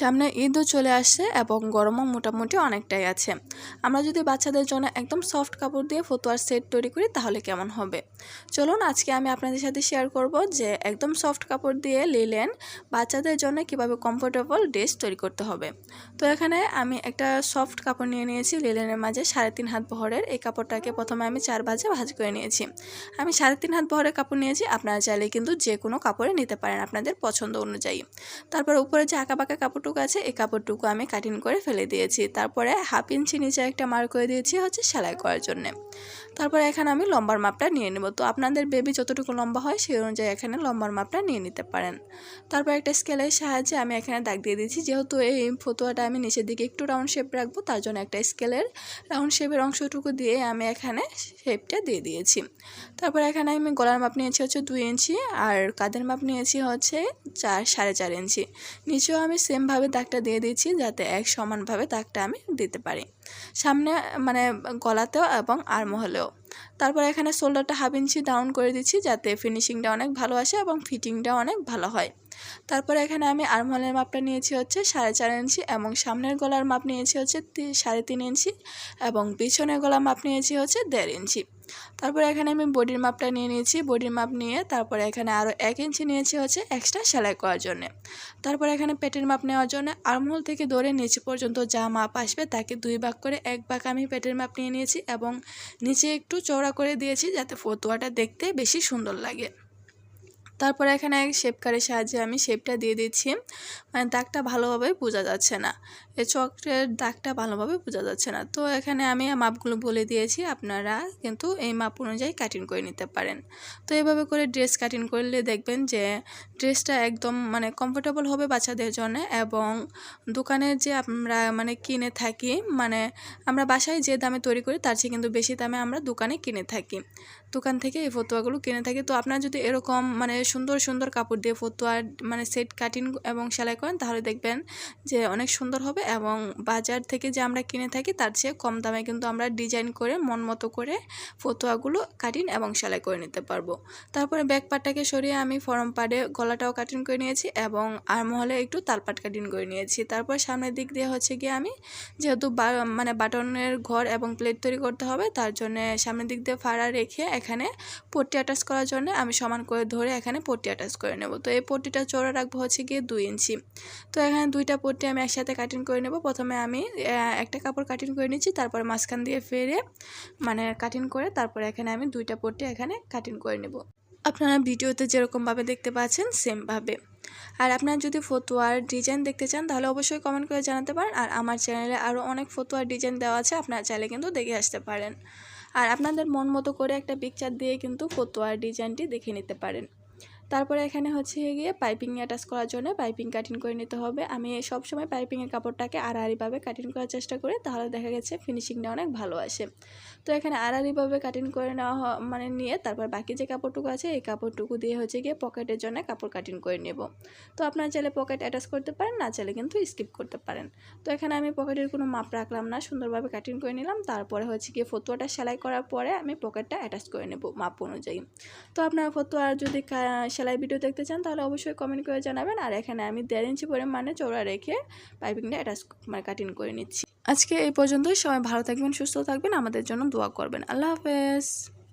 সামনে ঈদও চলে আসছে এবং গরমও মোটামুটি অনেকটাই আছে। আমরা যদি বাচ্চাদের জন্য একদম সফট কাপড় দিয়ে ফতুয়ার সেট তৈরি করি, তাহলে কেমন হবে? চলুন আজকে আমি আপনাদের সাথে শেয়ার করব যে একদম সফট কাপড় দিয়ে লিলেন বাচ্চাদের জন্য কীভাবে কমফোর্টেবল ড্রেস তৈরি করতে হবে। তো এখানে আমি একটা সফট কাপড় নিয়ে নিয়েছি লিলেনের মাঝে সাড়ে তিন হাত বহরের। এই কাপড়টাকে প্রথমে আমি চার ভাজে ভাজ করে নিয়েছি। আমি সাড়ে তিন হাত বহরের কাপড় নিয়েছি, আপনারা চাইলে কিন্তু যে কোনো কাপড়ে নিতে পারেন আপনাদের পছন্দ অনুযায়ী। তারপর উপরে যে আঁকা বাঁকা কাপড়টুকু আছে এই কাপড়টুকু আমি কাটিং করে ফেলে দিয়েছি। তারপরে হাফ ইঞ্চি নিচে একটা মার্ক করে দিয়েছি হচ্ছে সেলাই করার জন্যে। তারপরে এখানে আমি লম্বার মাপটা নিয়ে নেব। তো আপনাদের বেবি যতটুকু লম্বা হয় সেই অনুযায়ী এখানে লম্বার মাপটা নিয়ে নিতে পারেন। তারপর একটা স্কেলের সাহায্যে আমি এখানে দাগ দিয়ে দিয়েছি। যেহেতু এই ফতুয়াটা আমি নিচের দিকে একটু রাউন্ড শেপ রাখব, তার জন্য একটা স্কেলের রাউন্ড শেপের অংশটুকু দিয়ে আমি এখানে শেপটা দিয়ে দিয়েছি। তারপর এখানে আমি গলার মাপ নিয়েছি হচ্ছে দুই ইঞ্চি আর কাঁধের মাপ নিয়েছি হচ্ছে চার, সাড়ে চার ইঞ্চি। নিচেও আমি সেমভাবে দাগটা দিয়ে দিয়েছি যাতে এক সমানভাবে দাগটা আমি দিতে পারি। সামনে মানে গলাতেও এবং আরমহলেও। তারপর এখানে শোল্ডারটা হাফ ইঞ্চি ডাউন করে দিচ্ছি যাতে ফিনিশিংটা অনেক ভালো আসে এবং ফিটিংটা অনেক ভালো হয়। তারপরে এখানে আমি আর্মহলের মাপটা নিয়েছি হচ্ছে সাড়ে চার ইঞ্চি এবং সামনের গলার মাপ নিয়েছি হচ্ছে সাড়ে তিন ইঞ্চি এবং পিছনের গলার মাপ নিয়েছি হচ্ছে দেড় ইঞ্চি। তারপরে এখানে আমি বডির মাপটা নিয়ে নিয়েছি, বডির মাপ নিয়ে তারপরে এখানে আরও এক ইঞ্চি নিয়েছি হচ্ছে এক্সট্রা সেলাই করার জন্য। তারপরে এখানে পেটের মাপ নেওয়ার জন্য আর্মহোল থেকে ধরে নিচে পর্যন্ত যা মাপ আসবে তাকে দুই ভাগ করে এক ভাগ আমি পেটের মাপ নিয়ে নিয়েছি এবং নিচে একটু চওড়া করে দিয়েছি যাতে ফতুয়াটা দেখতে বেশি সুন্দর লাগে। তারপরে এখানে শেপ কারের সাহায্যে আমি শেপটা দিয়ে দিচ্ছি। মানে দাগটা ভালোভাবে বোঝা যাচ্ছে না। এই চকলের দাগটা ভালোভাবে বোঝা যাচ্ছে না। তো এখানে আমি মাপগুলো বলে দিয়েছি, আপনারা কিন্তু এই মাপ অনুযায়ী কাটিং করে নিতে পারেন। তো এভাবে করে ড্রেস কাটিং করলে দেখবেন যে ড্রেসটা একদম মানে কমফোর্টেবল হবে বাচ্চাদের জন্য এবং দোকানের যে আমরা মানে কিনে থাকি মানে আমরা বাসায় যে দামে তৈরি করি তার চেয়ে কিন্তু বেশি দামে আমরা দোকানে কিনে থাকি। দোকান থেকে এই ফতুয়াগুলো কিনে থাকি। তো আপনারা যদি এরকম মানে সুন্দর সুন্দর কাপড় দিয়ে ফতুয়ার মানে সেট কাটিং এবং সেলাই করেন, তাহলে দেখবেন যে অনেক সুন্দর হবে এবং বাজার থেকে যে আমরা কিনে থাকি, তার চেয়ে কম দামে কিন্তু আমরা ডিজাইন করে, মন মতো করে ফতুয়াগুলো কাটিং এবং সেলাই করে নিতে পারব। তারপরে ব্যাক পাটটাকে সরিয়ে আমি ফরম পাড়ে গলাটাও কাটিং করে নিয়েছি এবং আরমহলে একটু তালপাট কাটিং করে নিয়েছি। তারপর সামনের দিক দিয়ে হচ্ছে গিয়ে আমি যেহেতু মানে বাটনের ঘর এবং প্লেট তৈরি করতে হবে, তার জন্য সামনের দিক দিয়ে ফাড়া রেখে এখানে পট্টি অ্যাটাচ করার জন্য আমি সমান করে ধরে এখানে পট্টি অ্যাটাচ করে নেব। তো এই পট্টিটা চড়া রাখব হচ্ছে গিয়ে দুই ইঞ্চি। তো এখানে দুইটা পট্টি আমি একসাথে কাটিং করে নেব। প্রথমে আমি একটা কাপড় কাটিং করে নিচ্ছি, তারপরে মাঝখান দিয়ে ফেরে মানে কাটিং করে, তারপরে এখানে আমি দুইটা পট্টি এখানে কাটিং করে নেব। আপনারা ভিডিওতে যেরকমভাবে দেখতে পাচ্ছেন, সেমভাবে। আর আপনারা যদি ফতুয়ার ডিজাইন দেখতে চান, তাহলে অবশ্যই কমেন্ট করে জানাতে পারেন। আর আমার চ্যানেলে আরও অনেক ফতুয়ার ডিজাইন দেওয়া আছে, আপনারা চাইলে কিন্তু দেখে আসতে পারেন। আর আপনাদের মন মতো করে একটা পিকচার দিয়ে কিন্তু ফতুয়ার ডিজাইনটি দেখে নিতে পারেন। তারপরে এখানে হচ্ছে গিয়ে পাইপিং অ্যাটাচ করার জন্য পাইপিং কাটিং করে নিতে হবে। আমি সবসময় পাইপিংয়ের কাপড়টাকে আড়াআড়িভাবে কাটিং করার চেষ্টা করি, তাহলে দেখা গেছে ফিনিশিংটা অনেক ভালো আসে। তো এখানে আড়াআড়িভাবে কাটিং করে নেওয়া মানে নিয়ে তারপর বাকি যে কাপড়টুকু আছে, এই কাপড়টুকু দিয়ে হচ্ছে গিয়ে পকেটের জন্য কাপড় কাটিং করে নেব। তো আপনার চাইলে পকেট অ্যাটাচ করতে পারেন, না চাইলে কিন্তু স্কিপ করতে পারেন। তো এখানে আমি পকেটের কোনো মাপ রাখলাম না, সুন্দরভাবে কাটিং করে নিলাম। তারপরে হচ্ছে গিয়ে ফতুয়াটা সেলাই করার পরে আমি পকেটটা অ্যাটাচ করে নেব মাপ অনুযায়ী। তো আপনার ফতুয়ার যদি সেলাই ভিডিও দেখতে চান তাহলে অবশ্যই কমেন্ট করে জানাবেন। আর এখানে আমি দেড় ইঞ্চি পরিমাণে চৌড়া রেখে পাইপিংটা অ্যাটাচ মানে কাটিং করে নিচ্ছি। আজকে এই পর্যন্তই। সবাই ভালো থাকবেন, সুস্থ থাকবেন, আমাদের জন্য দোয়া করবেন। আল্লাহ হাফেজ।